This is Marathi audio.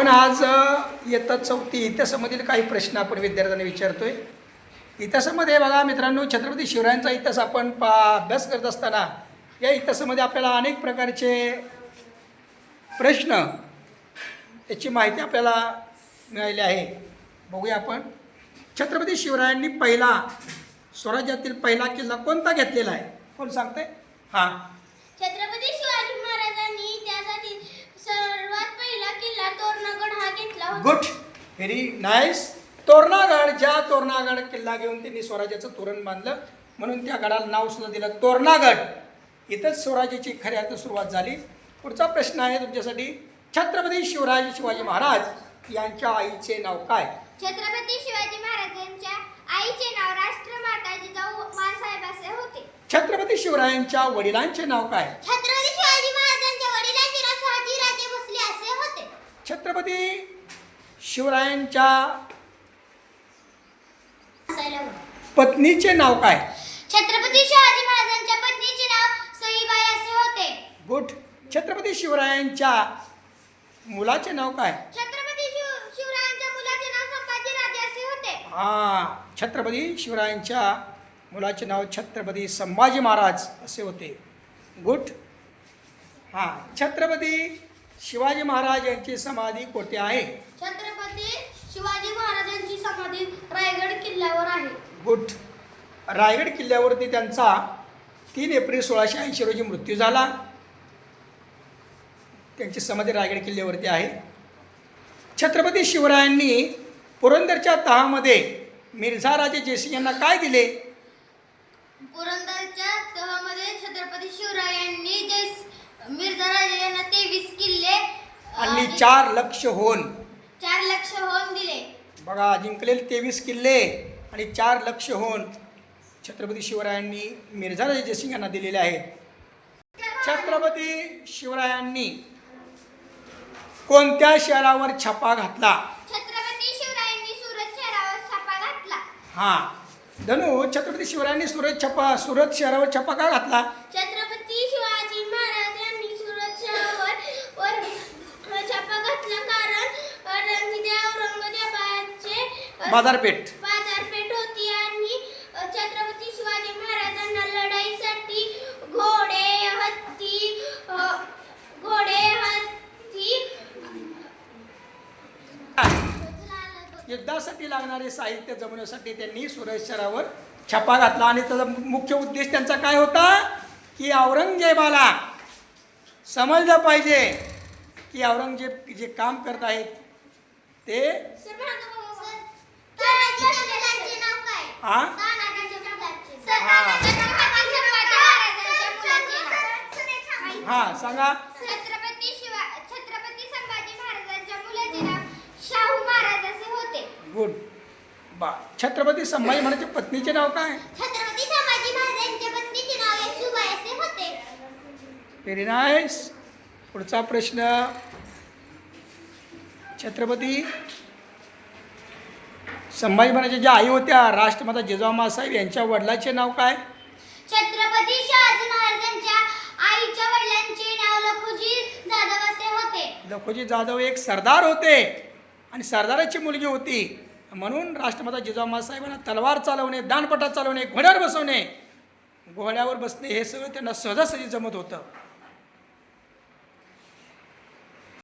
पण आज येतात इयत्ता चौथी इतिहासामधील काही प्रश्न आपण विद्यार्थ्यांना विचारतो आहे इतिहासामध्ये बघा मित्रांनो छत्रपती शिवरायांचा इतिहास आपण पा अभ्यास करत असताना या इतिहासामध्ये आपल्याला अनेक प्रकारचे प्रश्न याची माहिती आपल्याला मिळाली आहे. बघूया आपण. छत्रपती शिवरायांनी पहिला स्वराज्यातील पहिला किल्ला कोणता घेतलेला आहे? कोण सांगते हां छत्रपती शिवाजी महाराजांनी त्यासाठी सर्वात पहिला किल्ला तोरणगड हा घेतला होता गुड व्हेरी नाईस. तोरणागड ज्या तोरणागड किल्ला घेऊन त्यांनी स्वराज्याचं तोरण बांधलं. म्हणून त्या गडाला नाव सुद्धा दिलं तोरणागड. इथंच स्वराज्याची खऱ्या अर्थानं सुरुवात झाली. पुढचा प्रश्न आहे तुमच्यासाठी छत्रपती शिवराज शिवाजी महाराज यांच्या आईचे नाव काय? छत्रपती शिवाजी महाराजांच्या आईचे नाव राष्ट्रमाता जिजाऊ मासाहेब असे होते. छत्रपती शिवरायांच्या वडिलांचे नाव काय? छत्रपती शिवाजी महाराजांच्या वडिलांचे नाव भोसले असे होते. छत्रपती शिवरायांच्या. पत्नीचे नाव काय? छत्रपती शिवाजी महाराजांच्या पत्नीचे नाव सईबाई असे होते. गुड. छत्रपती शिवरायांच्या मुलाचे नाव काय? छत्रपती शिव शिवरायांच्या मुलाचे नाव संभाजी राजे असे होते. हा छत्रपती शिवरायांच्या मुलाचे नाव छत्रपती संभाजी महाराज असे होते. गुड. हां छत्रपती शिवाजी महाराज यांची समाधी कोठे आहे? छत्रपती शिवाजी महाराजांची समाधी रायगड किल्ल्यावर आहे. गुड. रायगड किल्ल्यावरती त्यांचा तीन एप्रिल सोळाशे ऐंशी रोजी मृत्यू झाला. त्यांची समाधी रायगड किल्ल्यावरती आहे. छत्रपती शिवरायांनी पुरंदरच्या तहामध्ये मिर्झा राजे जयसिंग यांना काय दिले? पुरंदरच्या तहामध्ये छत्रपती शिवरायांनी मिर्झा राजे यांना तेवीस किल्ले आणि चार लक्ष होऊन चार लक्ष होऊन दिले. बघा जिंकलेले तेवीस किल्ले आणि चार लक्ष होऊन छत्रपती शिवरायांनी मिर्झा राजे जयसिंग यांना दिलेले आहेत. छत्रपती शिवरायांनी कोणत्या शहरावर छापा घातला? छत्रपती शिवरायांनी सुरत शहरावर छापा घातला. हां. धनु छत्रपती शिवरायांनी सुरत छापा सुरत शहरावर छापा का घातला छत्रपती शिवाजी महाराजांनी सुरत शहरावर वर छापा घातला कारण कारण तिथे औरंगजेबाचे अ, बाजारपेठ. बाजारपेठ होती आणि छत्रपती शिवाजी महाराजांना लढाईसाठी घोडे हत्ती घोडे हत्ती. युद्धासाठी लागणारे साहित्य जमवण्यासाठी त्यांनी सुरत शहरावर छापा घातला. आणि त्याचा मुख्य उद्देश त्यांचा काय होता? की औरंगजेबाला समजलं पाहिजे की औरंगजेब जे काम करत आहेत ते सर सर तानाजी मुलाचे नाव काय हा? हा. हां सांगा. छत्रपती शिवा छत्रपती संभाजी महाराजांच्या मुलाचे नाव शाहू महाराज असे होते. गुड. बा छत्रपती संभाजी महाराजच्या पत्नीचे नाव काय? छत्रपती संभाजी महाराजांच्या पत्नीचे नाव येशूबाई असे होते. व्हेरी नाईस पुढचा प्रश्न. छत्रपती संभाजी महाराजांच्या ज्या आई होत्या राष्ट्रमाता जिजाऊ साहेब यांच्या वडिलाचे नाव काय? छत्रपती शिवाजी महाराजांच्या आईच्या वडिलांचे नाव लखुजी जाधव असे होते. लखोजी जाधव एक सरदार होते आणि सरदाराची मुलगी होती. म्हणून राष्ट्रमाता जिजाऊ साहेबांना तलवार चालवणे दानपटा चालवणे घोड्यावर बसवणे घोड्यावर बसणे हे सगळं त्यांना सहजासहजी जमत होतं.